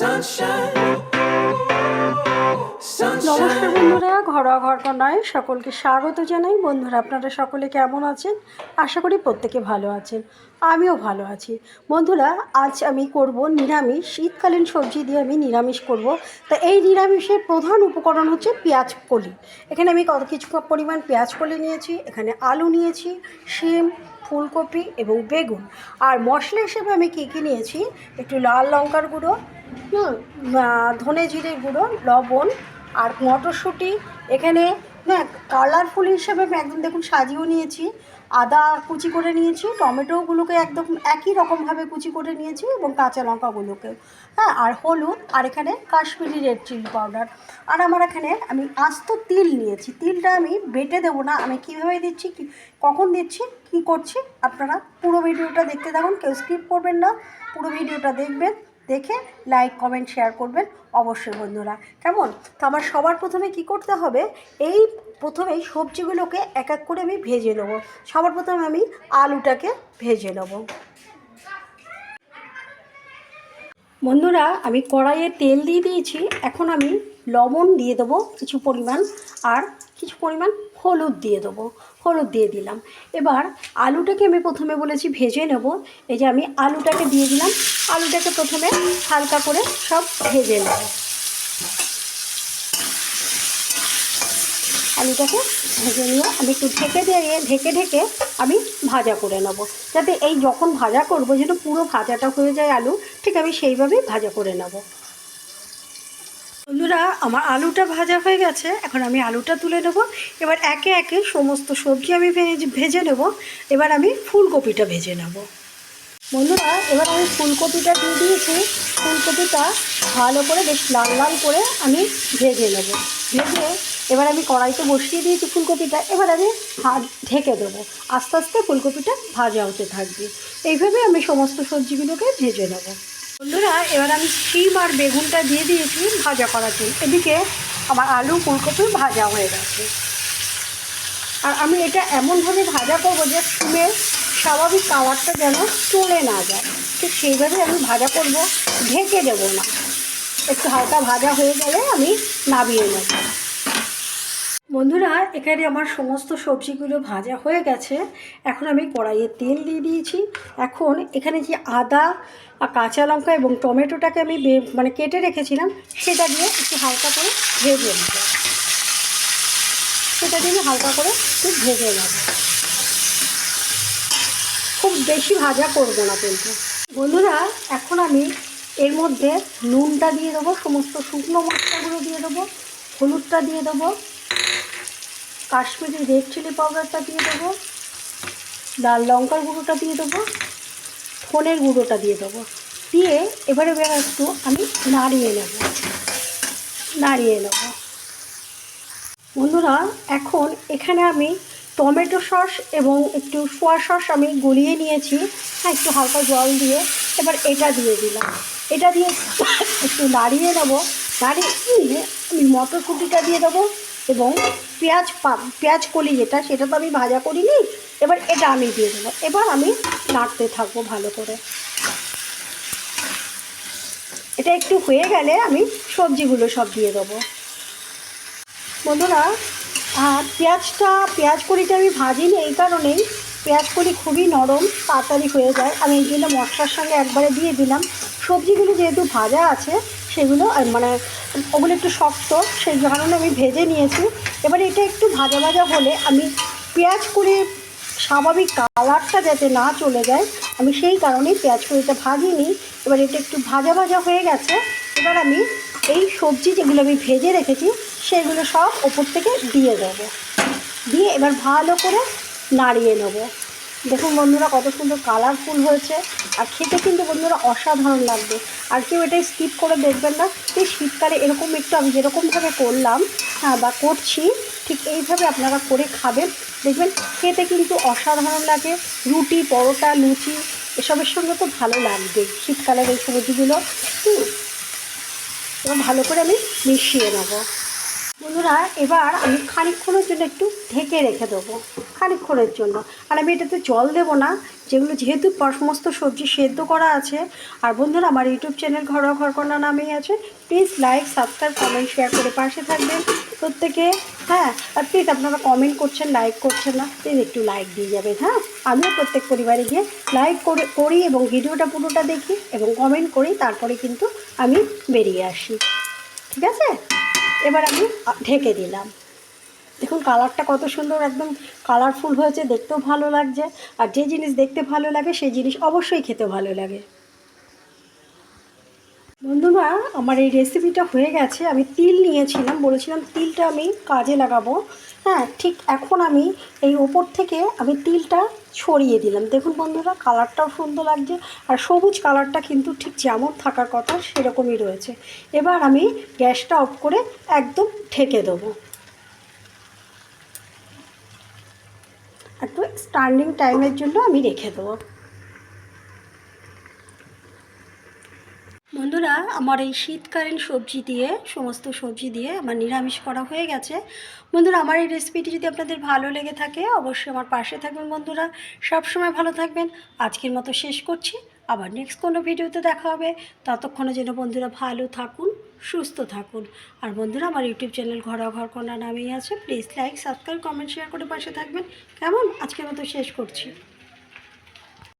নমস্কার. বন্ধুরা ঘরোয়া ঘরকন্যায় সকলকে স্বাগত জানাই। বন্ধুরা আপনারা সকলে কেমন আছেন? আশা করি প্রত্যেকে ভালো আছেন। আমিও ভালো আছি। বন্ধুরা আজ আমি করব নিরামিষ। শীতকালীন সবজি দিয়ে আমি নিরামিষ করব। তা এই নিরামিষের প্রধান উপকরণ হচ্ছে পেঁয়াজ কলি। এখানে আমি কত কিছু পরিমাণ পেঁয়াজ কলি নিয়েছি এখানে আলু নিয়েছি শিম ফুলকপি এবং বেগুন। আর মশলা হিসেবে আমি কী কী নিয়েছি? একটু লাল লঙ্কার গুঁড়ো ধনে জিরে গুঁড়ো, লবণ আর মটরশুঁটি। এখানে হ্যাঁ কালারফুল হিসেবে একদম দেখুন সাজিয়েও নিয়েছি। আদা কুচি করে নিয়েছি, টমেটোগুলোকে একদম একই রকমভাবে কুচি করে নিয়েছি এবং কাঁচা লঙ্কাগুলোকে। হ্যাঁ আর হলুদ, আর এখানে কাশ্মীরি রেড চিলি পাউডার আর আমার এখানে আমি আস্ত তিল নিয়েছি। তিলটা আমি বেটে দেবো না। আমি কীভাবে দিচ্ছি, কি, কখন দিচ্ছি, কি করছি, আপনারা পুরো ভিডিওটা দেখতে থাকুন, কেউ স্কিপ করবেন না। পুরো ভিডিওটা দেখবেন। দেখে লাইক কমেন্ট শেয়ার করবেন অবশ্যই বন্ধুরা। কেমন? তো আমার সবার প্রথমে কি করতে হবে? এই প্রথমেই সবজিগুলোকে এক এক করে আমি ভেজে নেব। সবার প্রথমে আমি আলুটাকে ভেজে নেব। বন্ধুরা, আমি কড়াইয়ে তেল দিয়ে দিয়েছি। এখন আমি লবণ দিয়ে দেবো কিছু পরিমাণ। আর কিছু পরিমাণ হলুদ দিয়ে দেবো, হলুদ দিয়ে দিলাম। এবার আলুটাকে আমি প্রথমে বলেছি ভেজে নেব। এই যে আমি আলুটাকে দিয়ে দিলাম, আলুটাকে প্রথমে হালকা করে সব ভেজে নেব। আলুটাকে ভেজে নিয়ে আমি একটু ঢেকে দিয়ে, ঢেকে ঢেকে আমি ভাজা করে নেব। যাতে এই যখন ভাজা করব, যেন পুরো ভাজাটা হয়ে যায় আলু, ঠিক আমি সেইভাবেই ভাজা করে নেব। বন্ধুরা, আমার আলুটা ভাজা হয়ে গেছে। এখন আমি আলুটা তুলে নেব। এবার একে একে সমস্ত সবজি আমি ভেজে নেব। এবার আমি ফুলকপিটা ভেজে নেব। বন্ধুরা, এবার আমি ফুলকপিটা দিয়ে দিয়েছি। ফুলকপিটা ভালো করে বেশ লাল লাল করে আমি ভেজে নেব। ভেজে এবার আমি কড়াইতে বসিয়ে দিয়েছি ফুলকপিটা। এবার আমি হাত ঢেকে দেবো। আস্তে আস্তে ফুলকপিটা ভাজা হতে থাকবে। এইভাবে আমি সমস্ত সবজিগুলোকে ভেজে নেব। বন্ধুরা, এবার আমি শিম আর বেগুনটা দিয়ে দিয়েছি ভাজা করার জন্য। এদিকে আমার আলু ফুলকপি ভাজা হয়ে গেছে। আর আমি এটা এমনভাবে ভাজা করব যে শিমের স্বাভাবিক কালারটা যেন চলে না যায়। ঠিক সেইভাবে আমি ভাজা করব, ঢেকে দেবো না। একটু হালকা ভাজা হয়ে গেলে আমি নামিয়ে নেব। বন্ধুরা, এখানে আমার সমস্ত সবজিগুলো ভাজা হয়ে গেছে। এখন আমি কড়াইয়ে তেল দিয়ে দিয়েছি। এখন এখানে যে আদা কাঁচা লঙ্কা এবং টমেটোটাকে আমি মানে কেটে রেখেছিলাম, সেটা দিয়ে একটু হালকা করে ভেজে নেব। সেটা দিয়ে হালকা করে একটু ভেজে নেব। খুব বেশি ভাজা করব না কিন্তু। বন্ধুরা, এখন আমি এর মধ্যে নুনটা দিয়ে দেবো, সমস্ত শুকনো মশলাগুলো দিয়ে দেবো, হলুদটা দিয়ে দেবো। কাশ্মীরি রেড চিলি পাউডারটা দিয়ে দেবো, লাল লঙ্কার গুঁড়োটা দিয়ে দেবো ফোনের গুঁড়োটা দিয়ে দেবো। দিয়ে এবারে একটু আমি নাড়িয়ে নেব নাড়িয়ে নেব। বন্ধুরা, এখন এখানে আমি টমেটো সস এবং একটু সোয়া সস আমি গলিয়ে নিয়েছি হ্যাঁ একটু হালকা জল দিয়ে। এবার এটা দিয়ে দিলাম। এটা দিয়ে একটু নাড়িয়ে নেব, নাড়িয়ে আমি মটরশুঁটিটা দিয়ে দেবো। এবং পেঁয়াজ পা পেঁয়াজ কলি যেটা, সেটা তো আমি ভাজা করিনি, এবার এটা আমি দিয়ে দেবো। এবার আমি নাড়তে থাকব ভালো করে। এটা একটু হয়ে গেলে আমি সবজিগুলো সব দিয়ে দেবো। বন্ধুরা আর পেঁয়াজটা, পেঁয়াজ কড়িটা আমি ভাজিনি, এই কারণেই পেঁয়াজ কড়ি খুবই নরম, তাড়াতাড়ি হয়ে যায়। আমি এই জন্য মশলার সঙ্গে একবারে দিয়ে দিলাম। সবজিগুলো যেহেতু ভাজা আছে সেগুলো আর মানে ওগুলো একটু শক্ত, সেই কারণে আমি ভেজে নিয়েছি। এবার এটা একটু ভাজা ভাজা হলে আমি পেঁয়াজ কড়ি স্বাভাবিক কালারটা যাতে না চলে যায়, আমি সেই কারণেই পেঁয়াজ কড়িটা ভাজিনি। এবার এটা একটু ভাজা ভাজা হয়ে গেছে, এবার আমি এই সবজি যেগুলো আমি ভেজে রেখেছি, সেগুলো সব ওপর থেকে দিয়ে দেবো। দিয়ে এবার ভালো করে নাড়িয়ে নেব। দেখুন বন্ধুরা, কত সুন্দর কালারফুল হয়েছে। আর খেতে কিন্তু বন্ধুরা অসাধারণ লাগবে। আর কেউ এটাই স্কিপ করে দেখবেন না এই শীতকালে এরকম একটু আমি যেরকমভাবে করলাম হ্যাঁ বা করছি, ঠিক এইভাবে আপনারা করে খাবেন। দেখবেন খেতে কিন্তু অসাধারণ লাগে, রুটি, পরোটা, লুচি, এসবের সঙ্গে তো ভালো লাগবে শীতকালের এই সবজিগুলো। ভালো করে আমি মিশিয়ে নেব। বন্ধুরা, এবার আমি খানিকক্ষণের জন্য একটু ঢেকে রেখে দেবো, খানিকক্ষণের জন্য। আর আমি এটাতে জল দেবো না, যেগুলো যেহেতু সমস্ত সবজি সেদ্ধ করা আছে। আর বন্ধুরা, আমার ইউটিউব চ্যানেল ঘরোয়া ঘরকন্যা নামেই আছে। Please like subscribe comment share করে পাশে থাকবেন প্রত্যেকে। হ্যাঁ আর প্লিজ আপনারা কমেন্ট করছেন লাইক করছেন না প্লিজ একটু লাইক দিয়ে যাবেন হ্যাঁ? আমিও প্রত্যেক পরিবারে গিয়ে লাইক করে, করি এবং ভিডিওটা পুরোটা দেখি এবং কমেন্ট করি, তারপরে কিন্তু আমি বেরিয়ে আসি। ঠিক আছে? এবার আমি ঢেকে দিলাম। দেখুন কালারটা কত সুন্দর, একদম কালারফুল হয়েছে, দেখতেও ভালো লাগছে। আর যে জিনিস দেখতে ভালো লাগে, সেই জিনিস অবশ্যই খেতে ভালো লাগে। বন্ধুরা, আমার এই রেসিপিটা হয়ে গেছে। আমি তিল নিয়েছিলাম, বলেছিলাম তিলটা আমি কাজে লাগাবো। হ্যাঁ ঠিক এখন আমি এই ওপর থেকে আমি তিলটা ছড়িয়ে দিলাম। দেখুন বন্ধুরা, কালারটাও সুন্দর লাগছে আর সবুজ কালারটা কিন্তু ঠিক যেমন থাকার কথা সেরকমই রয়েছে। এবার আমি গ্যাসটা অফ করে একদম ঢেকে দেবো। একটু স্ট্যান্ডিং টাইমের জন্য আমি রেখে দেবো বন্ধুরা আমার এই শীতকালীন সবজি দিয়ে, সমস্ত সবজি দিয়ে আমার নিরামিষ করা হয়ে গেছে। বন্ধুরা, আমার এই রেসিপিটি যদি আপনাদের ভালো লেগে থাকে, অবশ্যই আমার পাশে থাকবেন বন্ধুরা। সব সময় ভালো থাকবেন। আজকের মতো শেষ করছি। আবার নেক্সট কোনো ভিডিওতে দেখা হবে। ততক্ষণে যেন বন্ধুরা ভালো থাকুন, সুস্থ থাকুন। আর বন্ধুরা, আমার ইউটিউব চ্যানেল ঘরোয়া ঘর কন্যা নামেই আছে। Please like subscribe comment share করে পাশে থাকবেন। কেমন? আজকের মতো শেষ করছি।